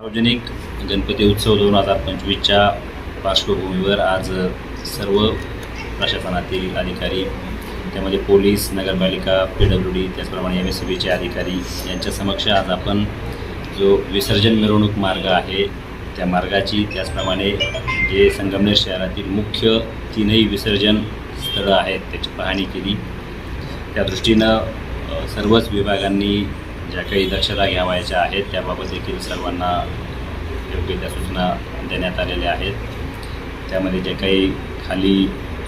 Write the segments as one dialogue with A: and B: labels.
A: सार्वजनिक गणपती उत्सव दोन हजार पंचवीसच्या पार्श्वभूमीवर आज सर्व प्रशासनातील अधिकारी त्यामध्ये पोलीस नगरपालिका पी डब्ल्यू डी त्याचप्रमाणे एम एस सी बीचे अधिकारी यांच्या समक्ष आज आपण जो विसर्जन मिरवणूक मार्ग आहे त्या मार्गाची त्याचप्रमाणे जे संगमनेर शहरातील मुख्य तीनही विसर्जन स्थळं आहेत त्याची पाहणी केली. त्या दृष्टीनं सर्वच विभागांनी ज्या काही दक्षता घ्यावायच्या आहेत त्याबाबत देखील सर्वांना योग्य त्या सूचना देण्यात आलेल्या आहेत. त्यामध्ये जे काही खाली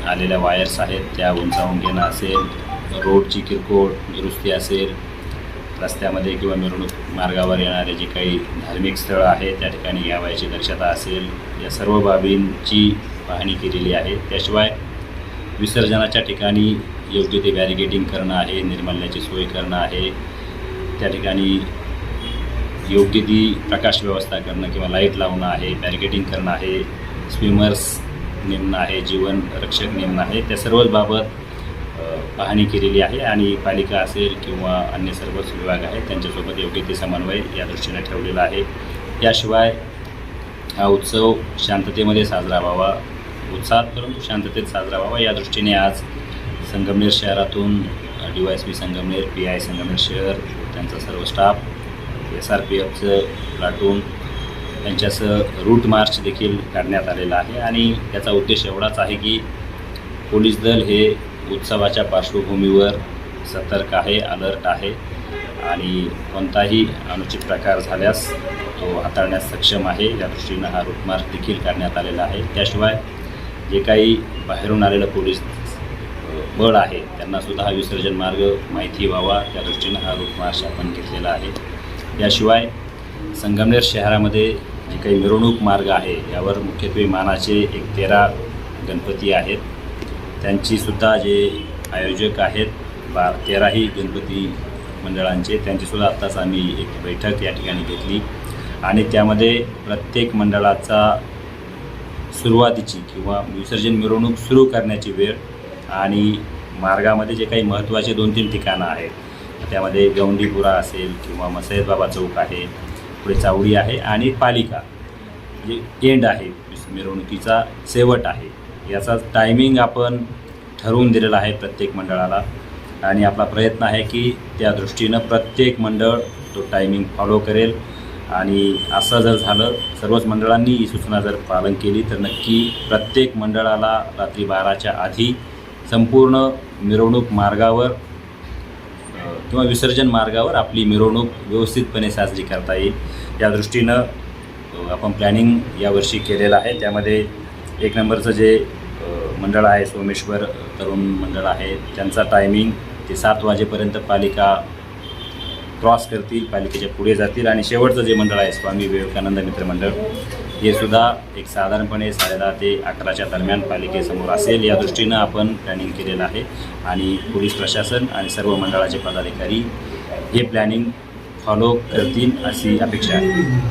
A: आलेल्या वायर्स आहेत त्या उंचावून घेणं असेल रोडची किरकोळ दुरुस्ती असेल रस्त्यामध्ये किंवा मिरवणूक मार्गावर येणारे जे काही धार्मिक स्थळं आहेत त्या ठिकाणी घ्यावायची दक्षता असेल या सर्व बाबींची पाहणी केलेली आहे. त्याशिवाय विसर्जनाच्या ठिकाणी योग्य ते बॅरिगेटिंग करणं आहे निर्मल्याची सोय करणं आहे त्या ठिकाणी योग्य ती प्रकाश व्यवस्था करणं किंवा लाइट लावणं आहे बॅरिगेटिंग करणं आहे स्विमर्स नेमणं आहे जीवन रक्षक नेमणं आहे त्या सर्वच बाबत पाहणी केलेली आहे आणि पालिका असेल किंवा अन्य सर्वच विभाग आहेत त्यांच्यासोबत योग्य ते समन्वय या दृष्टीने ठेवलेला आहे. याशिवाय हा उत्सव शांततेमध्ये साजरा व्हावा उत्साहात परंतु शांततेत साजरा व्हावा या दृष्टीने आज संगमनेर शहरातून D Y S P Sangamner P I Sangamner शहर त्यांचा सर्व स्टाफ एस आर पी एफचं प्लाटून त्यांच्यासह रूट मार्च देखील काढण्यात आलेला आहे. आणि याचा उद्देश एवढाच आहे की पोलीस दल हे उत्सवाच्या पार्श्वभूमीवर सतर्क आहे अलर्ट आहे. आणि कोणताही अनुचित प्रकार झाल्यास तो हाताळण्यास सक्षम आहे. या दृष्टीनं हा रूट मार्च देखील करण्यात आलेला आहे. त्याशिवाय जे काही बाहेरून आलेलं पोलीस बळ आहे. त्यांनासुद्धा हा विसर्जन मार्ग माहिती व्हावा. त्या दृष्टीनं हा रूट आपण घेतलेला आहे. याशिवाय संगमनेर शहरामध्ये जे काही मिरवणूक मार्ग आहे यावर मुख्यत्वे मानाचे एक तेरा गणपती आहेत. त्यांचीसुद्धा जे आयोजक आहेत बा तेराही गणपती मंडळांचे त्यांचीसुद्धा आत्ताच आम्ही एक बैठक या ठिकाणी घेतली. आणि त्यामध्ये प्रत्येक मंडळाचा सुरुवातीची किंवा विसर्जन मिरवणूक सुरू करण्याची वेळ आणि मार्गामध्ये जे काही महत्त्वाचे दोन तीन ठिकाणं आहेत. त्यामध्ये गौंडीपुरा असेल किंवा मसैद बाबा चौक आहे पुढे चावडी आहे आणि पालिका. जे एंड आहे मिरवणुकीचा शेवट आहे. याचा टायमिंग आपण ठरवून दिलेला आहे प्रत्येक मंडळाला. आणि आपला प्रयत्न आहे की त्या दृष्टीनं प्रत्येक मंडळ तो टायमिंग फॉलो करेल. आणि असं जर झालं सर्वच मंडळांनी ही सूचना जर पालन केली तर नक्की प्रत्येक मंडळाला रात्री बाराच्या आधी संपूर्ण मिरवणूक मार्गावर किंवा विसर्जन मार्गावर आपली मिरवणूक व्यवस्थितपणे साजरी करता येईल. या दृष्टीनं आपण प्लॅनिंग यावर्षी केलेलं आहे. त्यामध्ये एक नंबरचं जे मंडळ आहे सोमेश्वर तरुण मंडळ आहे. त्यांचा टायमिंग ते सात वाजेपर्यंत पालिका क्रॉस करतील पालिकेच्या पुढे जातील. आणि शेवटचं जे मंडळ आहे स्वामी विवेकानंद मित्र मंडळ. हे सुद्धा एक साधारणपणे साडेदहा ते अकराच्या दरम्यान पालिकेसमोर असेल. या दृष्टीनं आपण प्लॅनिंग केलेलं आहे आणि पोलीस प्रशासन आणि सर्व मंडळाचे पदाधिकारी हे प्लॅनिंग फॉलो करतील अशी अपेक्षा आहे.